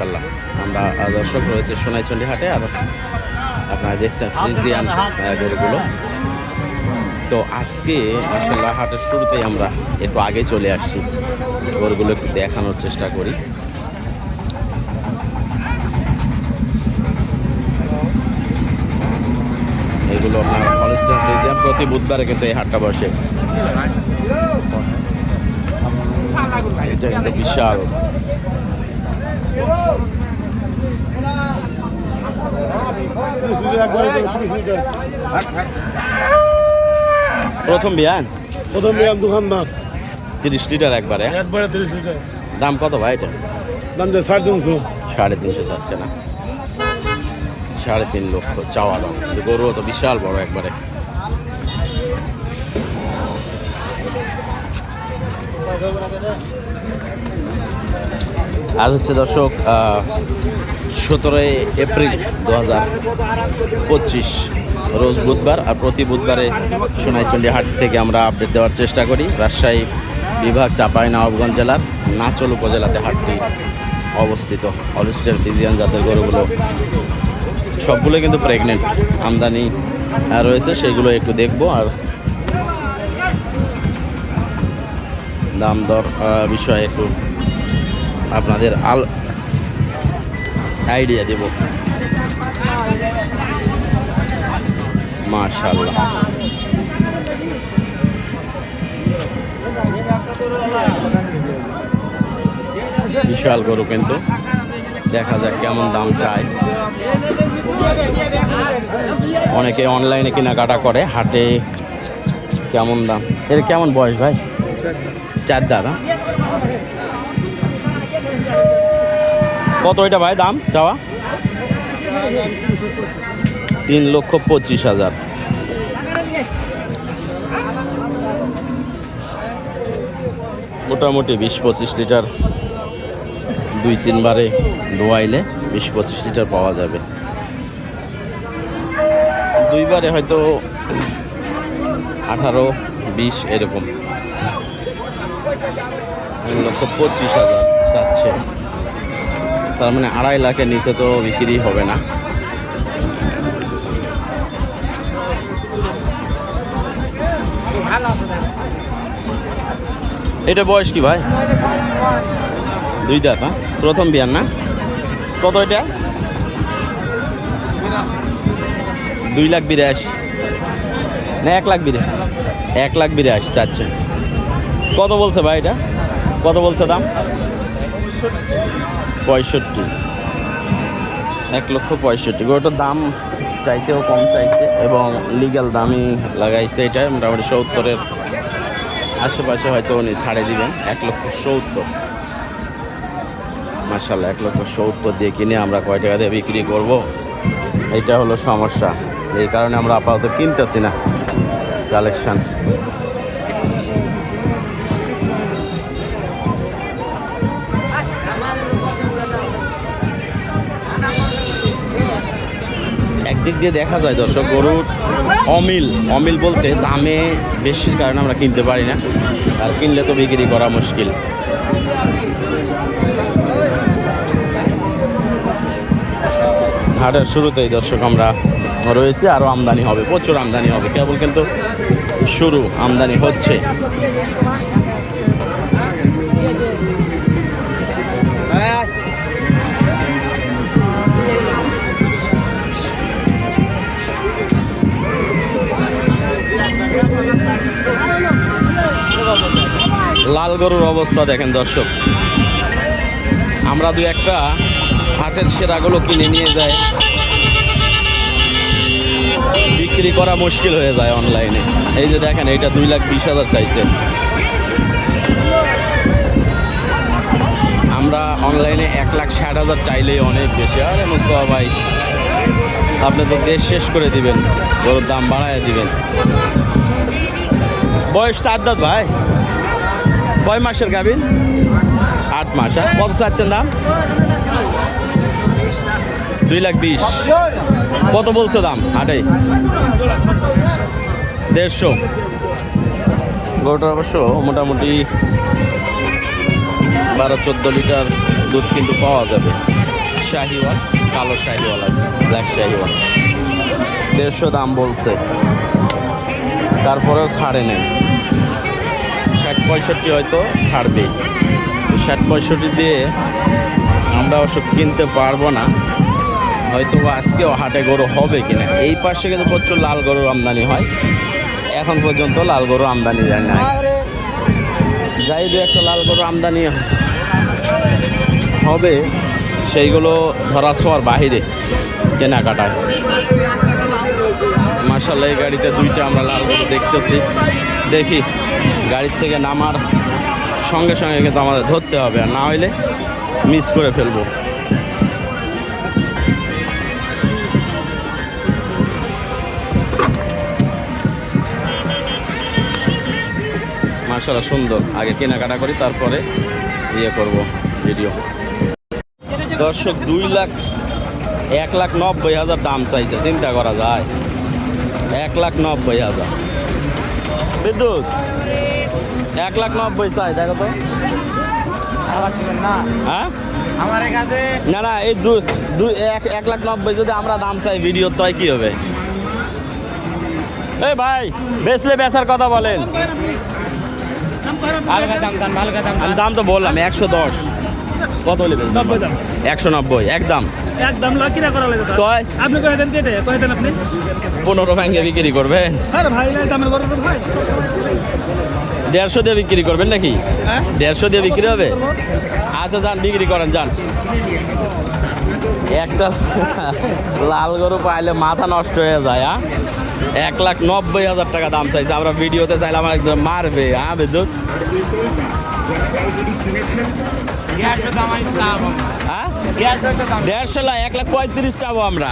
মাশাল্লাহ আমরা দর্শক রয়েছে সোনাইচন্ডী হাটে আর আপনারা দেখছেন ফ্রিজিয়ান গরুগুলো। তো আজকে মাসাল্লাহ হাটের শুরুতেই আমরা একটু আগে চলে আসছি। গরুগুলো একটু দেখানোর চেষ্টা করি। এগুলো আপনার হলস্টার ফ্রিজিয়ান প্রতি বুধবারে কিন্তু এই হাটটা বসে। এটা কিন্তু বিশাল। প্রথম বিয়ান? প্রথম বিয়াম দোকানদার তিরিশ লিটার একবারে? একবারে তিরিশ লিটার। দাম কত ভাই এটা? দাম যে সাড়ে তিনশো। সাড়ে তিনশো যাচ্ছে না। সাড়ে তিন লক্ষ চাওয়া দাম। কিন্তু গরুও তো বিশাল বড় একবারে। আজ হচ্ছে দর্শক সতেরোই এপ্রিল দু হাজার পঁচিশ, রোজ বুধবার আর প্রতি বুধবারে সোনাইচন্ডী হাট থেকে আমরা আপডেট দেওয়ার চেষ্টা করি। রাজশাহী বিভাগ চাপাই নবাবগঞ্জ জেলার নাচল উপজেলাতে হাটটি অবস্থিত। অলিস্টের ফিজিয়ান জাতের গরুগুলো সবগুলো কিন্তু প্রেগনেন্ট আমদানি রয়েছে, সেগুলো একটু দেখব। আর দাম দর বিষয়ে একটু আপনাদের আল আইডিয়া দেব। মাশাল্লাহ বিশাল গরু কিন্তু। দেখা যাক কেমন দাম চায়। অনেকে অনলাইনে কেনাকাটা করে, হাটে কেমন দাম? এর কেমন বয়স ভাই? চার দাদা। কত এটা ভাই দাম চাওয়া? তিন লক্ষ পঁচিশ হাজার। মোটামুটি বিশ পঁচিশ লিটার দুই তিনবারে দোয়াইলে বিশ পঁচিশ লিটার পাওয়া যাবে। দুইবারে হয়তো আঠারো, বিশ এরকম। লক্ষ পঁচিশ হাজার চাচ্ছে। তার মানে আড়াই লাখের নিচে তো বিক্রি হবে না। এটা বয়স কি ভাই? দুই দাঁত হ্যাঁ? প্রথম বিয়ান না? কত এটা? দুই লাখ বিরাশি। না, এক লাখ বিরাশি। এক লাখ বিরাশি, চাচ্ছে। কত বলছে ভাই এটা? কত বলছে দাম? পঁয়ষট্টি। এক লক্ষ পঁয়ষট্টি। ওটার দাম চাইতেও কম চাইছে এবং লিগ্যাল দামই লাগাইছে এটা। মোটামুটি সত্তরের আশেপাশে হয়তো উনি ছাড়ে দিবেন। এক লক্ষ সত্তর। মার্শাল এক লক্ষ সত্তর দিয়ে কিনে আমরা কয় টাকা দিয়ে বিক্রি করব? এইটা হলো সমস্যা। এই কারণে আমরা আপাতত কিনতেছি না। কালেকশন। একদিক দিয়ে দেখা যায় দর্শক গরুর অমিল অমিল বলতে দামে বেশির কারণে আমরা কিনতে পারি না, আর কিনলে তো বিক্রি করা মুশকিল। হাটের শুরুতেই দর্শক আমরা রয়েছে আরও আমদানি হবে, প্রচুর আমদানি হবে। কেবল কিন্তু শুরু, আমদানি হচ্ছে। লাল গরুর অবস্থা দেখেন দর্শক। আমরা দু একটা হাটের সেরাগুলো কিনে নিয়ে যাই। বিক্রি করা মুশকিল হয়ে যায় অনলাইনে। এই যে দেখেন, এইটা দুই লাখ বিশ হাজার চাইছে। আমরা অনলাইনে এক লাখ ষাট হাজার চাইলেই অনেক বেশি। আরে মুস্তফা ভাই, আপনি তো দেশ শেষ করে দিবেন, গরুর দাম বাড়ায় দিবেন। বয়স চার ভাই। কয় মাসের গাবিন আট মাস হ্যাঁ? কত চাচ্ছেন দাম? দুই লাখ বিশ। কত বলছে দাম হাটে? দেড়শো। গরুটার অবশ্য মোটামুটি বারো চোদ্দ লিটার দুধ কিন্তু পাওয়া যাবে। শাহিওয়াল কালো শাহিওয়াল আর ব্ল্যাক শাহিওয়াল। দেড়শো দাম বলছে। তারপরেও ছাড়ে নেই। পঁয়ষট্টি হয়তো ছাড়বে ষাট পঁয়ষট্টি দিয়ে আমরা অবশ্য কিনতে পারব না। হয়তো আজকেও হাটে গরু হবে কিনা। এই পাশে কিন্তু প্রচুর লাল গরুর আমদানি হয়। এখন পর্যন্ত লাল গরু আমদানি যায় না যাই দু একটা লাল গরু আমদানি হবে, সেইগুলো ধরা ছোঁয়ার বাহিরে, কেনাকাটায়। মার্শাল্লাহ এই গাড়িতে দুইটা আমরা লাল গরু দেখতেছি। দেখি গাড়ির থেকে নামার সঙ্গে সঙ্গে কিন্তু আমাদের ধরতে হবে, আর না হইলে মিস করে ফেলব। মার্শাল্লাহ সুন্দর। আগে কেনাকাটা করি, তারপরে ইয়ে করব ভিডিও দর্শক, দুই লাখ, এক লাখ নব্বই হাজার দাম চাইছে, চিন্তা করা যায়। এক লাখ নব্বই হাজার। বিদ্যুৎ। এক লাখ নব্বই চাই, দেখো তো। হ্যাঁ? না না, এই দু এক লাখ নব্বই যদি আমরা দাম চাই ভিডিও তয় কি হবে? এই ভাই, বেচলে বেচার কথা বলেন। দাম তো বললাম, একশো দশ। কত হলে একশো নব্বই, একদম। একদম লাকিরা করা লাগে তো। আপনি কয়ে দেন কেটে কয়ে দেন আপনি? পনেরো ব্যাঙ্গে বিক্রি করবেন। আরে ভাই নাই দামের গরু ভাই। দেড়শো দিয়ে বিক্রি করবেন নাকি? হ্যাঁ? দেড়শো দিয়ে বিক্রি হবে? আচ্ছা যান বিক্রি করেন যান। একটা লাল গরু পাইলে মাথা নষ্ট হয়ে যায় হ্যাঁ? এক লাখ নব্বই হাজার টাকা দাম চাইছে। আমরা ভিডিওতে চাইলে আমার একদম মারবে হ্যাঁ বিদ্যুৎ? দেড়শো লাখ, এক লাখ পঁয়ত্রিশ চাবো আমরা।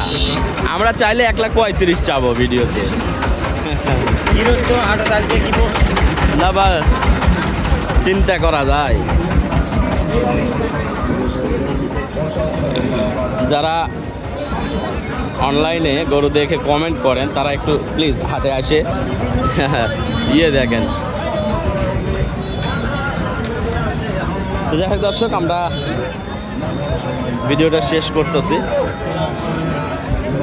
আমরা চাইলে এক লাখ পঁয়ত্রিশ চাবো ভিডিওতে। না বা, চিন্তা করা যায়। যারা অনলাইনে গরু দেখে কমেন্ট করেন, তারা একটু প্লিজ হাতে আসে। ইয়ে দেখেন। তো যাই হোক দর্শক, আমরা ভিডিওটা শেষ করতেছি।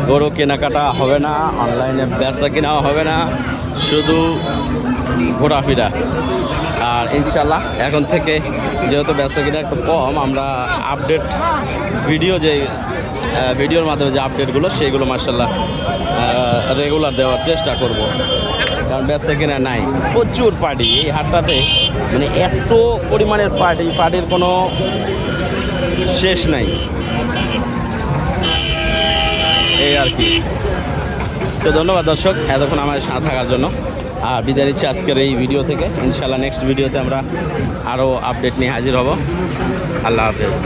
গরু কেনাকাটা হবে না অনলাইনে বেচা কেনাও হবে না, শুধু ঘোরাফেরা। আর ইনশাল্লাহ এখন থেকে যেহেতু বেচা কিনা একটু কম, আমরা আপডেট ভিডিও যে ভিডিওর মাধ্যমে যে আপডেটগুলো সেইগুলো মার্শাল্লাহ রেগুলার দেওয়ার চেষ্টা করব। কারণ বেচা কিনা নাই। প্রচুর পার্টি এই হাটটাতে। মানে এত পরিমাণের পার্টি পার্টির কোনো শেষ নাই। এই আর কি। তো ধন্যবাদ দর্শক, এতক্ষণ আমাদের সাথে থাকার জন্য। আর বিদায় নিচ্ছি আজকের এই ভিডিও থেকে। ইনশাল্লাহ নেক্সট ভিডিওতে আমরা আরও আপডেট নিয়ে হাজির হব। আল্লাহ হাফেজ।